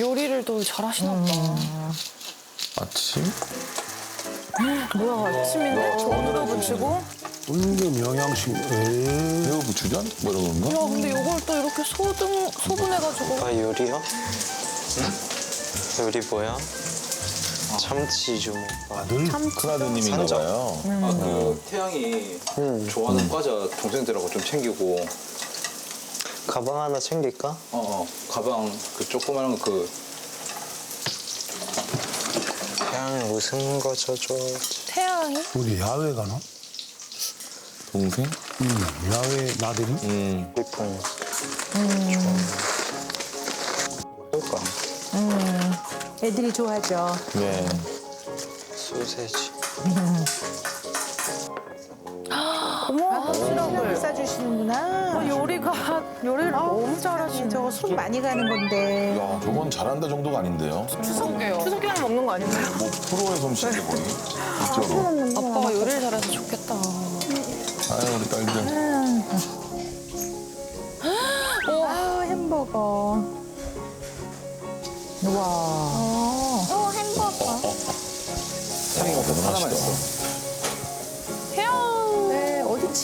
요리를 또 잘하시나 보다. 아침? 뭐야 아침인데 전으로 붙이고? 은근 영양식. 에이. 새우 부추전? 뭐 이런 건가? 야 근데 이걸 또 이렇게 소등 소분해가지고 아 요리요? 요리 뭐야? 참치죠. 아들. 큰아드님인가 산적. 봐요. 아, 그 태양이 좋아하는 과자 동생들하고 좀 챙기고 가방 하나 챙길까? 어, 어 가방 그 조그마한 그 그냥 무슨 거 줘줘야지. 태양이 우리 야외 가나? 동생? 응. 야외 나들이? 음. 리폰. 뭘까? 애들이 좋아하죠. 네. 소세지. 싸주시는구나. 어, 요리가 요리를 너무 잘하시네. 저거 손 많이 가는 건데. 야, 저건 잘한다 정도가 아닌데요. 추석이에요. 추석에만 먹는 거 아닌가요? 뭐 프로의 솜씨인데 거의. 진짜로. 아빠가 요리를 잘해서 좋겠다. 아유, 우리 딸들. 아 햄버거. 와. 어 햄버거. 태양이가 꼭 하나만 있어.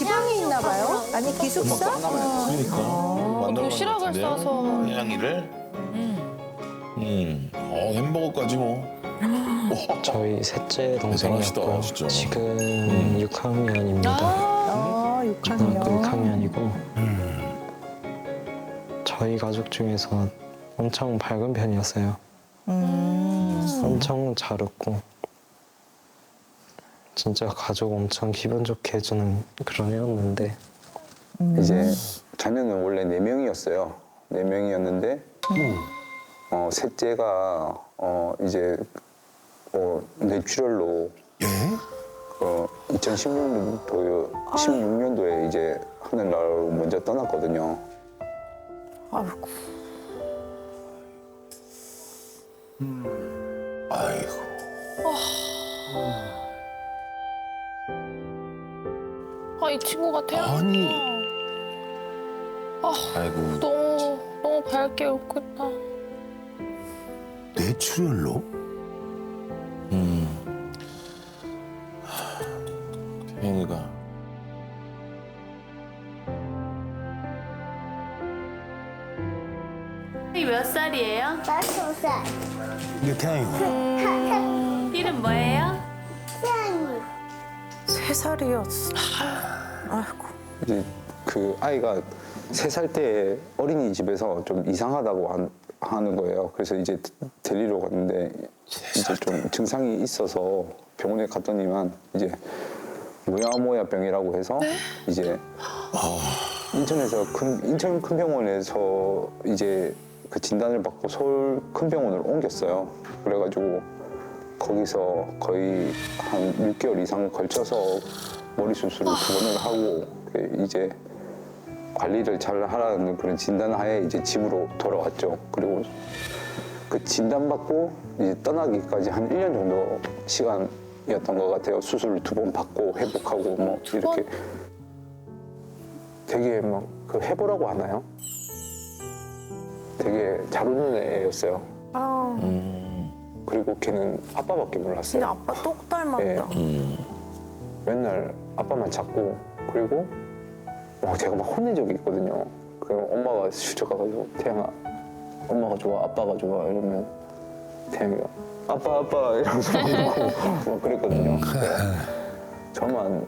네 지방에 있나 봐요? 아니 기숙사? 있어. 그러니까. 도시락을 싸서. 해양이를. 음. 어, 햄버거까지 뭐. 저희 셋째 대단하시다, 동생이었고요. 진짜. 지금 6학년입니다. 어 고등학교 6학년. 6학년이고 저희 가족 중에서 엄청 밝은 편이었어요. 엄청 잘 웃고 진짜 가족 엄청 기분 좋게 해주는 그런 애였는데 이제 자녀는 원래 네 명이었어요 네 명이었는데 어, 셋째가 어, 이제 어, 뇌출혈로 예? 어, 2016년도 16년도에 이제 하늘나라로 먼저 떠났거든요. 아이고. 아이고. 이 친구가 태양. 아니. 아이고. 너무 너무 밝게 웃고 있다. 뇌출혈로? 음. 태양이가. 몇 살이에요? 다섯 살. 이게 태양이고. 이름 뭐예요? 태양이. 세 살이었어. 아이고. 이제 그 아이가 세 살 때 어린이집에서 좀 이상하다고 한- 하는 거예요. 그래서 이제 데리러 갔는데 이제 좀 증상이 있어서 병원에 갔더니만 이제 모야모야 병이라고 해서 이제 인천에서 큰 인천 큰 병원에서 이제 그 진단을 받고 서울 큰 병원으로 옮겼어요. 그래가지고 거기서 거의 한 6개월 이상 걸쳐서 머리 수술을 두 번을 하고 그 이제 관리를 잘 하라는 그런 진단 하에 이제 집으로 돌아왔죠. 그리고 그 진단 받고 이제 떠나기까지 한 1년 정도 시간이었던 것 같아요. 수술을 두번 받고 회복하고 뭐 이렇게 되게 막 그 해보라고 하나요? 되게 잘 웃는 애였어요. 아 음. 그리고 걔는 아빠밖에 몰랐어요. 아빠 똑 닮았다. 예. 음. 맨날 아빠만 찾고 그리고 막 제가 막 혼낸 적이 있거든요. 그 엄마가 슈쩍 가가지고 태양아 엄마가 좋아 아빠가 좋아 이러면 태양이가 아빠 아빠 이러면서 막 그랬거든요. 근데 저만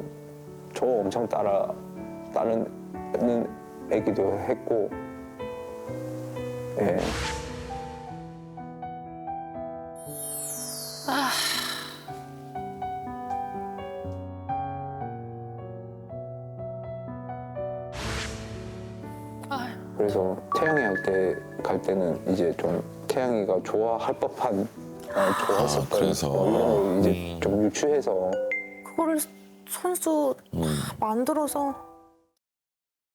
저 엄청 따라 따르는 애기도 했고 예. 그래서 태양이 할때갈 때는 이제 좀 태양이가 좋아할 법한 어, 좋아했었던 아, 그래서. 어, 이런 걸 이제 음. 좀 유추해서 그거를 선수 음. 만들어서